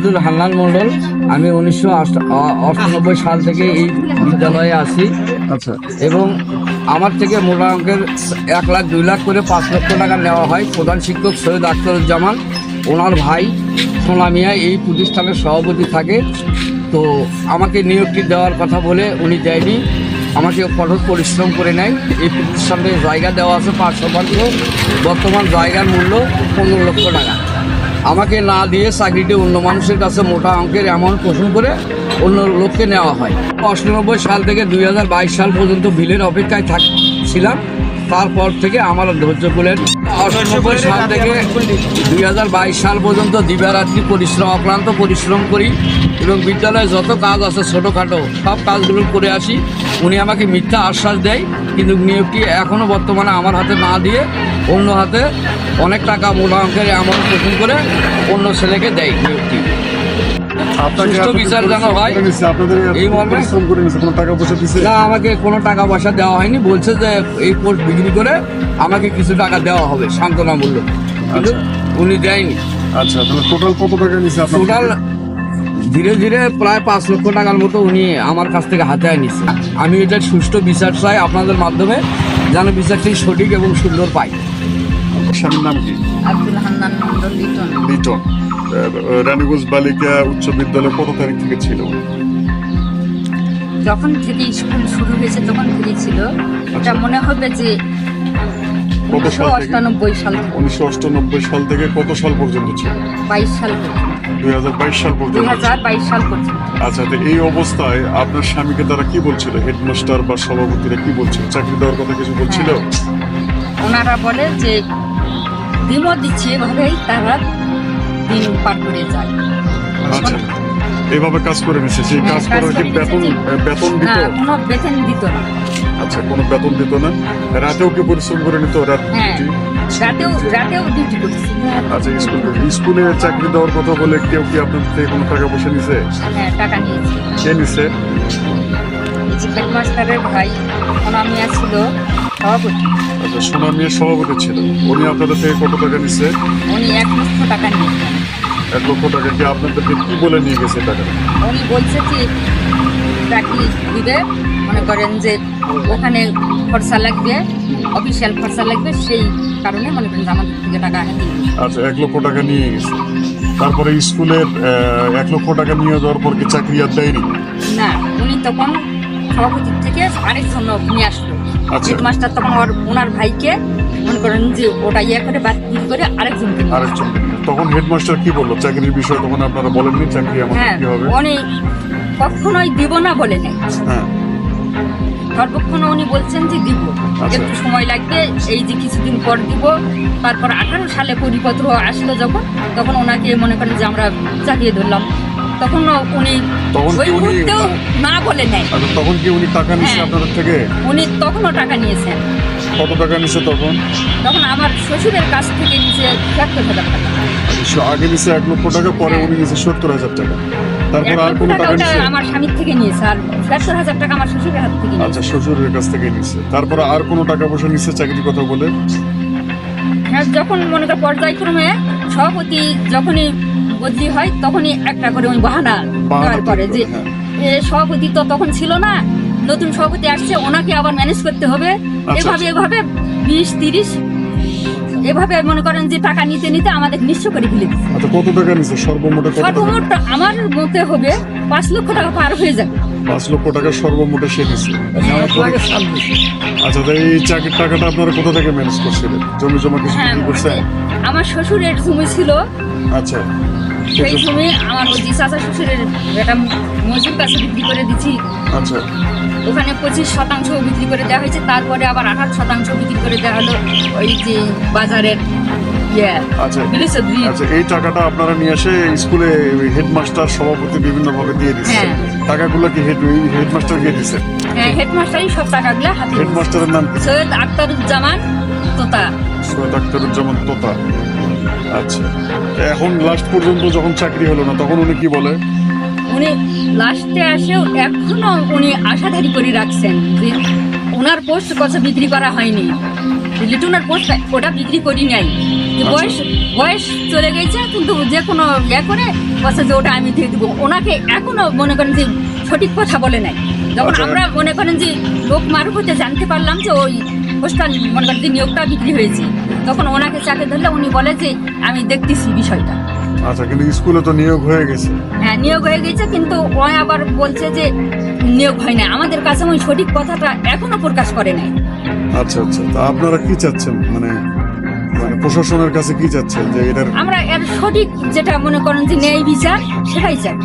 আব্দুল হান্নান মণ্ডল আমি উনিশশো অষ্টানব্বই সাল থেকে এই বিদ্যালয়ে আসি আচ্ছা। এবং আমার থেকে মোটা অঙ্কের এক লাখ দুই লাখ করে পাঁচ লক্ষ টাকা নেওয়া হয় প্রধান শিক্ষক সৈয়দ আখতারুজ্জামান। ওনার ভাই সোনা মিয়া এই প্রতিষ্ঠানের সভাপতি থাকে। তো আমাকে নিয়োগটি দেওয়ার কথা বলে উনি দেয়নি। আমাকে কঠোর পরিশ্রম করে নেয়। এই প্রতিষ্ঠানে জায়গা দেওয়া আছে পাঁচ শতাংশ। বর্তমান জায়গার মূল্য পনেরো লক্ষ টাকা। আমাকে না দিয়ে চাকরিটি অন্য মানুষের কাছে মোটা অঙ্কের অ্যামাউন্ট পোষণ করে অন্য লোককে নেওয়া হয়। অষ্টানব্বই সাল থেকে দুই হাজার বাইশ সাল পর্যন্ত বিলের অপেক্ষায় থাকছিলাম তারপর থেকে আমার ধৈর্য কুলেন অষ্টানব্বই সাল থেকে দু হাজার বাইশ সাল পর্যন্ত দিবারাত্রি পরিশ্রম অক্লান্ত পরিশ্রম করি এবং বিদ্যালয়ে যত কাজ আছে ছোটোখাটো সব কাজগুলো করে আসি। উনি আমাকে মিথ্যা আশ্বাস দেয় কিন্তু নিয়োগটি এখনও বর্তমানে আমার হাতে না দিয়ে অন্য হাতে অনেক টাকা মোটা অঙ্কের অ্যামাউন্ট পোষণ করে অন্য ছেলেকে দেয়। সুষ্ঠু বিচার যেন হয়, এই মর্মে- কোনো টাকা পয়সা দিছে? না আমাকে কোনো টাকা পয়সা দেওয়া হয়নি বলছে যে এই পোস্ট বিক্রি করে আমাকে কিছু টাকা দেওয়া হবে সান্ত্বনা মূল্য। কিন্তু উনি দেয়নি। আচ্ছা তাহলে টোটাল কত টাকা আপনার টোটাল ধীরে ধীরে প্রায় পাঁচ লক্ষ টাকার মতো উনি আমার কাছ থেকে হাতে নিছে। আমি এটা সুষ্ঠু বিচার চাই আপনাদের মাধ্যমে যেন বিচারটি সঠিক এবং সুন্দর পাই। স্বামীর নাম কি? আব্দুল হান্নান মন্ডল লিটন। লিটন। রানীগঞ্জ বালিকা উচ্চ বিদ্যালয় কত তারিখ থেকে ছিল? যখন থেকে স্কুল শুরু হয়েছে তখন থেকেই ছিল। এটা মনে হবে যে কত উনিশশো সাল থেকে। সাল উনিশশো অষ্টানব্বই সাল থেকে কত সাল পর্যন্ত ছিল? বাইশ সাল দুই হাজার বাইশ সাল পর্যন্ত সাল পর্যন্ত। আচ্ছা তো এই অবস্থায় আপনার স্বামীকে তারা কি বলছিল? হেডমাস্টার বা সভাপতিরা কি বলছিল? চাকরি দেওয়ার কথা কিছু বলছিল? ওনারা বলে যে দিমত দিচ্ছে এভাবেই তারা দিন পার করে যায়। আচ্ছা এইভাবে কাজ করে নিছে সেই হ্যাঁ, কাজ কাজ করার কি বেতন বেতন দিত? না কোনো বেতন দিত না। আচ্ছা কোনো বেতন দিত না? রাতেও কি পরিশ্রম করে নিত? রাত হ্যাঁ? রাতেও রাতেও ডিউটি করছি আচ্ছা স্কুল স্কুলে চাকরি দেওয়ার কথা বলে কেউ কি আপনার থেকে কোনো টাকা পয়সা নিছে? হ্যাঁ টাকা নিয়েছি। কে নিছে? হেডমাস্টারের ভাই অনামিয়া ছিল। সভাপতি আচ্ছা সোনা মেয়ের সভাপতি ছিল। উনি আপনাদের থেকে কত টাকা নিছে? উনি এক লক্ষ টাকা নিয়েছেন এক লক্ষ টাকা কি আপনাদেরকে কি বলে নিয়ে গেছে টাকা উনি বলছে যে চাকরি দিবে? মনে করেন যে ওখানে খরচা লাগবে অফিসিয়াল খরচা লাগবে সেই কারণে মনে করেন আমাদের থেকে টাকা আচ্ছা এক লক্ষ টাকা নিয়ে গেছে। তারপরে স্কুলের এক লক্ষ টাকা নিয়ে যাওয়ার পর কি চাকরি আর দেয়নি? না উনি তখন সভাপতির থেকে আরেকজন নিয়ে আসলো। হেডমাস্টার তখন ওর ওনার ভাইকে মনে করেন যে ওটা ইয়ে করে বাতিল করে আরেকজনকে আরেকজন। তখন হেডমাস্টার কি বলল? চাকরির বিষয়ে তখন আপনারা বলেননি চাকরি আমাদের হ্যাঁ কি হবে? উনি কখনোই দিব না বলে নেই হ্যাঁ। সর্বক্ষণ উনি বলছেন যে দিব। আচ্ছা। একটু সময় লাগবে এই যে কিছুদিন পর দিব। তারপর আঠারো সালে পরিপত্র আসলো যখন তখন ওনাকে মনে করেন যে আমরা চালিয়ে ধরলাম। তখন উনি তখন ওই কি উনি মুহূর্তেও না বলে নেয়। আচ্ছা তখন কি উনি টাকা নিচ্ছে হ্যাঁ। আপনাদের থেকে? উনি তখনও টাকা নিয়েছেন। কত টাকা নিচ্ছে তখন? তখন আমার শ্বশুরের কাছ থেকে নিচে সত্তর হাজার টাকা। আচ্ছা, আগে নিচ্ছে এক লক্ষ টাকা পরে হ্যাঁ। উনি নিচ্ছে সত্তর হাজার টাকা। তারপর এক আর লক্ষ কোনো টাকা টাকা ওটা নিচ্ছে আমার স্বামীর থেকে নিয়েছে আর সত্তর হাজার টাকা আমার শ্বশুরের হাত থেকে আচ্ছা শ্বশুরের কাছ থেকে নিচ্ছে তারপরে আর কোনো টাকা পয়সা নিচ্ছে চাকরির কথা বলে? হ্যাঁ যখন মনে কর পর্যায়ক্রমে সভাপতি যখনই বদলি হয় তখনই একটা করে ওই বাহানা দেওয়ার পরে যে হ্যাঁ। সভাপতি তো তখন ছিল না নতুন সভাপতি আসছে ওনাকে আবার ম্যানেজ করতে হবে। এভাবে এভাবে বিশ তিরিশ এভাবে মনে করেন যে টাকা নিতে নিতে আমাদের নিঃস্ব করে ফেলে আচ্ছা কত টাকা নিচ্ছে সর্বমোটে সর্বমোট আমার মতে হবে পাঁচ লক্ষ টাকা পার হয়ে যাবে। পাঁচ লক্ষ টাকা সর্বমোটে সে নিচ্ছে আচ্ছা তো এই চাকরির টাকাটা আপনারা কোথা থেকে ম্যানেজ করছিলেন? জমি জমা কিছু হ্যাঁ করছেন? আমার শ্বশুরের জমি ছিল। আচ্ছা। সেই জমি আমার ওই যে চাচা শ্বশুরের একটা মজুর কাছে বিক্রি করে দিচ্ছি আচ্ছা। ওখানে পঁচিশ শতাংশ বিক্রি করে দেওয়া হয়েছে তারপরে আবার আঠাশ শতাংশ বিক্রি করে দেওয়া হলো ওই যে বাজারের ইয়ে আচ্ছা। আচ্ছা এই টাকাটা আপনারা নিয়ে এসে স্কুলে হেডমাস্টার সভাপতি বিভিন্ন ভাবে দিয়ে দিচ্ছেন হ্যাঁ। টাকাগুলো কি হেড হেডমাস্টার দিয়ে দিচ্ছেন হ্যাঁ হেডমাস্টারই সব টাকাগুলো হাতে হেডমাস্টারের নাম কি? সৈয়দ আখতারুজ্জামান তোতা। সৈয়দ আখতারুজ্জামান তোতা। আচ্ছা। এখন লাস্ট পর্যন্ত যখন চাকরি হলো না তখন উনি কি বলে? উনি লাস্টে আসেও এখনও উনি আশাধারী করে রাখছেন যে ওনার পোস্ট কত বিক্রি করা হয়নি। লিটুনার পোস্ট ওটা বিক্রি করি নাই। যে আচ্ছা। বয়স বয়স চলে গেছে কিন্তু যে কোনো ইয়ে করে বলছে যে ওটা আমি দিয়ে দিব। ওনাকে এখনও মনে করেন যে সঠিক কথা বলে নাই। যখন আচ্ছা। আমরা মনে করেন যে লোক মারফতে জানতে পারলাম যে ওই পোস্টার মনে করেন যে নিয়োগটা বিক্রি হয়েছে। তখন ওনাকে চাকে ধরলে উনি বলে যে আমি দেখতেছি বিষয়টা। আচ্ছা কিন্তু স্কুলে তো নিয়োগ হয়ে গেছে। হ্যাঁ নিয়োগ হয়ে গেছে কিন্তু ও আবার বলছে যে নিয়োগ হয় না আমাদের কাছে ওই সঠিক কথাটা এখনও প্রকাশ করে নাই। আচ্ছা আচ্ছা তা আপনারা কি চাচ্ছেন? মানে মানে প্রশাসনের কাছে কি চাচ্ছেন যে এটার আমরা এর সঠিক যেটা মনে করেন যে ন্যায় বিচার সেটাই চাই।